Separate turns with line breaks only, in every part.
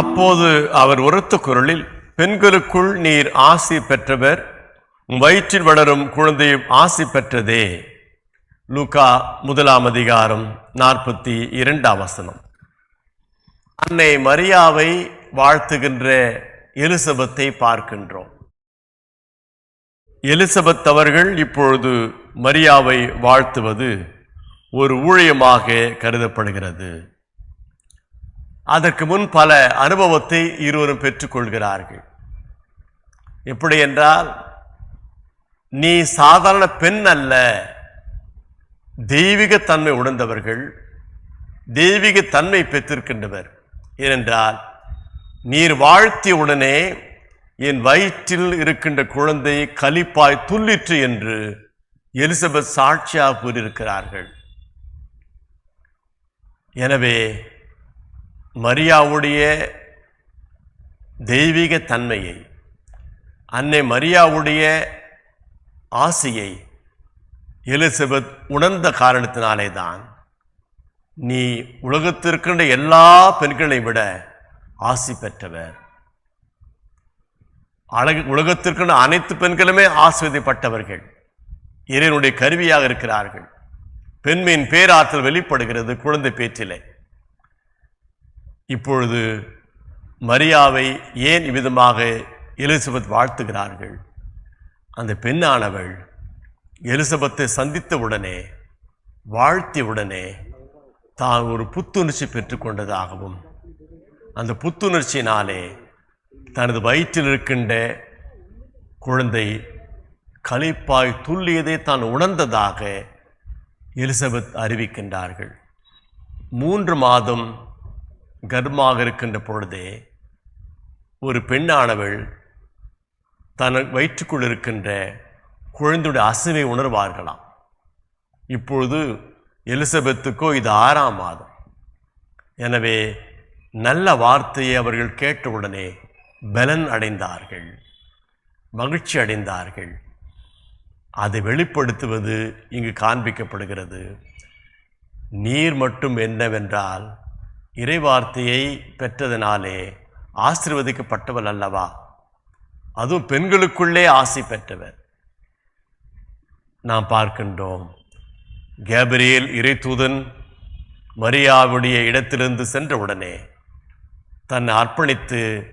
அப்போது அவர் உரத்த குரலில் பெண்களுக்குள் நீர் ஆசி பெற்றவர் வயிற்றில் வளரும் குழந்தையும் ஆசி பெற்றதே. லூகா முதலாம் அதிகாரம் நாற்பத்தி இரண்டாம் வசனம். அன்னை மரியாவை வாழ்த்துகின்ற எலிசபத்தை பார்க்கின்றோம். எலிசபெத் அவர்கள் இப்பொழுது மரியாவை வாழ்த்துவது ஒரு ஊழியமாக கருதப்படுகிறது. அதற்கு முன் பல அனுபவத்தை இருவரும் பெற்றுக்கொள்கிறார்கள். எப்படி என்றால் நீ சாதாரண பெண் அல்ல தெய்வீகத்தன்மை உணர்ந்தவர்கள் தெய்வீகத்தன்மை பெற்றிருக்கின்றவர். ஏனென்றால் நீர் வாழ்த்திய உடனே என் வயிற்றில் இருக்கின்ற குழந்தை கலிப்பாய் துள்ளிற்று என்று எலிசபெத் சாட்சியாக கூறியிருக்கிறார்கள். எனவே மரியாவுடைய தெய்வீக தன்மையை அன்னை மரியாவுடைய ஆசையை எலிசபெத் உணர்ந்த காரணத்தினாலே தான் நீ உலகத்திற்கின்ற எல்லா பெண்களை விட ஆசி பெற்றவர். அழகு உலகத்திற்கின்ற அனைத்து பெண்களுமே ஆசிரியப்பட்டவர்கள் இறைவனுடைய கருவியாக இருக்கிறார்கள். பெண்மையின் பேராற்றல் வெளிப்படுகிறது குழந்தை பேற்றிலே இப்பொழுது மரியாவை ஏன் இவ்விதமாக எலிசபெத் வாழ்த்துகிறார்கள்? அந்த பெண்ணானவள் எலிசபெத்தை சந்தித்த உடனே வாழ்த்திய உடனே தான் ஒரு புத்துணர்ச்சி பெற்றுக்கொண்டதாகவும் அந்த புத்துணர்ச்சியினாலே தனது வயிற்றில் இருக்கின்ற குழந்தை களைப்பாய் துள்ளியதை தான் உணர்ந்ததாக எலிசபெத் அறிவிக்கின்றார்கள். மூன்று மாதம் கர்மாக இருக்கின்ற பொழுதே ஒரு பெண்ணானவள் தன் வயிற்றுக்குள் இருக்கின்ற குழந்தையுடைய அசைவை உணர்வார்களாம். இப்பொழுது எலிசபெத்துக்கோ இது ஆறாம் மாதம். எனவே நல்ல வார்த்தையை அவர்கள் கேட்டவுடனே பலன் அடைந்தார்கள் மகிழ்ச்சி அடைந்தார்கள். அதை வெளிப்படுத்துவது இங்கு காண்பிக்கப்படுகிறது. நீர் மட்டும் என்னவென்றால் இறைவார்த்தையை பெற்றதனாலே ஆசீர்வதிக்கப்பட்டவள் அல்லவா? அதுவும் பெண்களுக்குள்ளே ஆசை பெற்றவர். நாம் பார்க்கின்றோம் கேப்ரியேல் இறைத்தூதன் மரியாவுடைய இடத்திலிருந்து சென்றவுடனே தன்னை அர்ப்பணித்து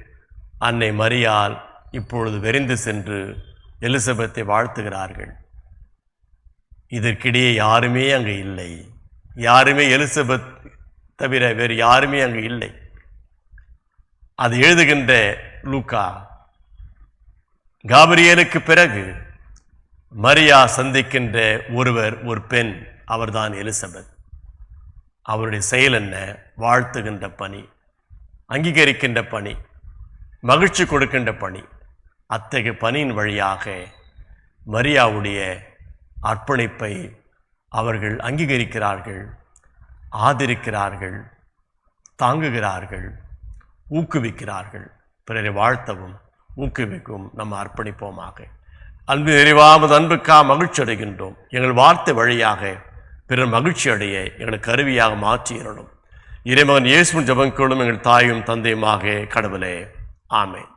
அன்னை மரியால் இப்பொழுது வெறிந்து சென்று எலிசபெத்தை வாழ்த்துகிறார்கள். இதற்கிடையே யாருமே அங்கே இல்லை. யாருமே எலிசபெத் தவிர வேறு யாருமே அங்கு இல்லை. அது எழுதுகின்ற லூக்கா காபிரியலுக்கு பிறகு மரியா சந்திக்கின்ற ஒருவர் ஒரு பெண் அவர்தான் எலிசபெத். அவருடைய செயல் என்ன? வாழ்த்துகின்ற பணி அங்கீகரிக்கின்ற பணி மகிழ்ச்சி கொடுக்கின்ற பணி. அத்தகைய பணியின் வழியாக மரியாவுடைய அர்ப்பணிப்பை அவர்கள் அங்கீகரிக்கிறார்கள். ஆதரிக்கிறார்கள் தாங்குகிறார்கள் ஊக்குவிக்கிறார்கள். பிறரை வாழ்த்தவும் ஊக்குவிக்கவும் நம்ம அர்ப்பணிப்போமாக. அன்பு நிறைவாமது அன்புக்கா மகிழ்ச்சி அடைகின்றோம். எங்கள் வார்த்தை வழியாக பிறர் மகிழ்ச்சி அடைய எங்களுக்கு கருவியாக மாற்றியிடணும் இறைமகன் இயேசுவின் ஜபங்களும் எங்கள் தாயும் தந்தையுமாக கடவுளே. ஆமேன்.